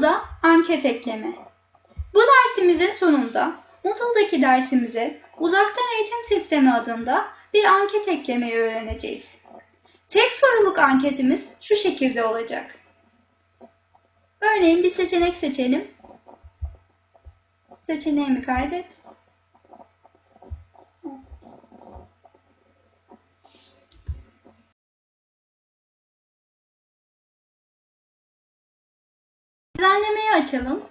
Moodle'da anket ekleme. Bu dersimizin sonunda Moodle'daki dersimize uzaktan eğitim sistemi adında bir anket eklemeyi öğreneceğiz. Tek soruluk anketimiz şu şekilde olacak. Örneğin bir seçenek seçelim. Seçeneğimi kaydet. Düzenlemeyi açalım.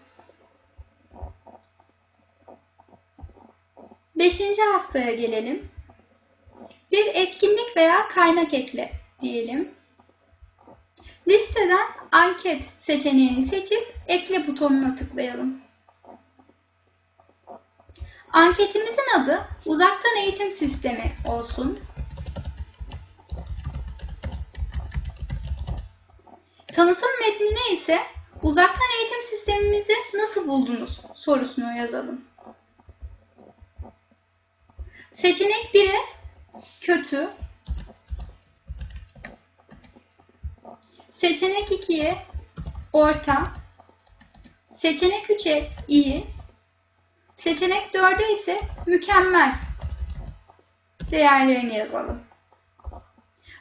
Beşinci haftaya gelelim. Bir etkinlik veya kaynak ekle diyelim. Listeden anket seçeneğini seçip ekle butonuna tıklayalım. Anketimizin adı uzaktan eğitim sistemi olsun. Tanıtım metnine ise uzaktan eğitim sistemimizi nasıl buldunuz sorusunu yazalım. Seçenek 1'e kötü, seçenek 2'ye orta, seçenek 3'e iyi, seçenek 4'e ise mükemmel değerlerini yazalım.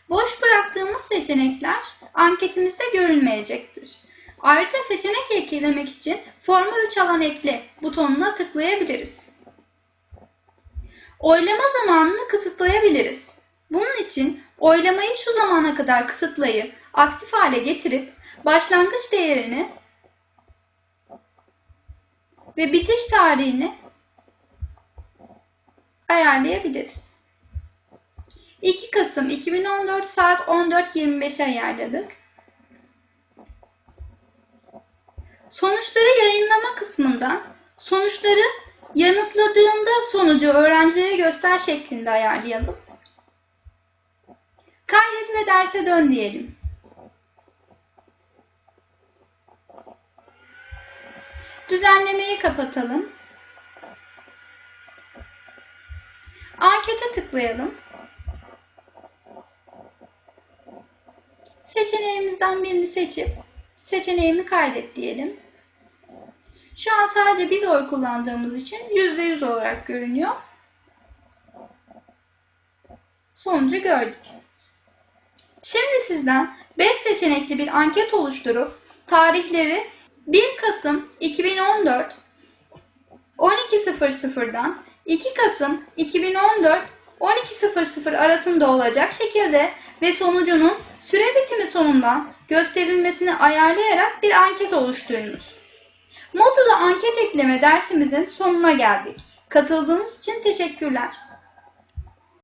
Boş bıraktığımız seçenekler anketimizde görünmeyecektir. Ayrıca seçenek eklemek için formu 3 alan ekle butonuna tıklayabiliriz. Oylama zamanını kısıtlayabiliriz. Bunun için oylamayı şu zamana kadar kısıtlayıp aktif hale getirip başlangıç değerini ve bitiş tarihini ayarlayabiliriz. 2 Kasım 2014 saat 14.25'e ayarladık. Sonuçları yayınlama kısmından sonuçları yanıtladığında sonucu öğrencilere göster şeklinde ayarlayalım. Kaydet ve derse dön diyelim. Düzenlemeyi kapatalım. Ankete tıklayalım. Seçeneğimizden birini seçip seçeneğimi kaydet diyelim. Şu an sadece biz oy kullandığımız için %100 olarak görünüyor. Sonucu gördük. Şimdi sizden 5 seçenekli bir anket oluşturup tarihleri 1 Kasım 2014 12.00'dan 2 Kasım 2014 12.00 arasında olacak şekilde ve sonucunun süre bitimi sonundan gösterilmesini ayarlayarak bir anket oluşturunuz. Moodle'a anket ekleme dersimizin sonuna geldik. Katıldığınız için teşekkürler.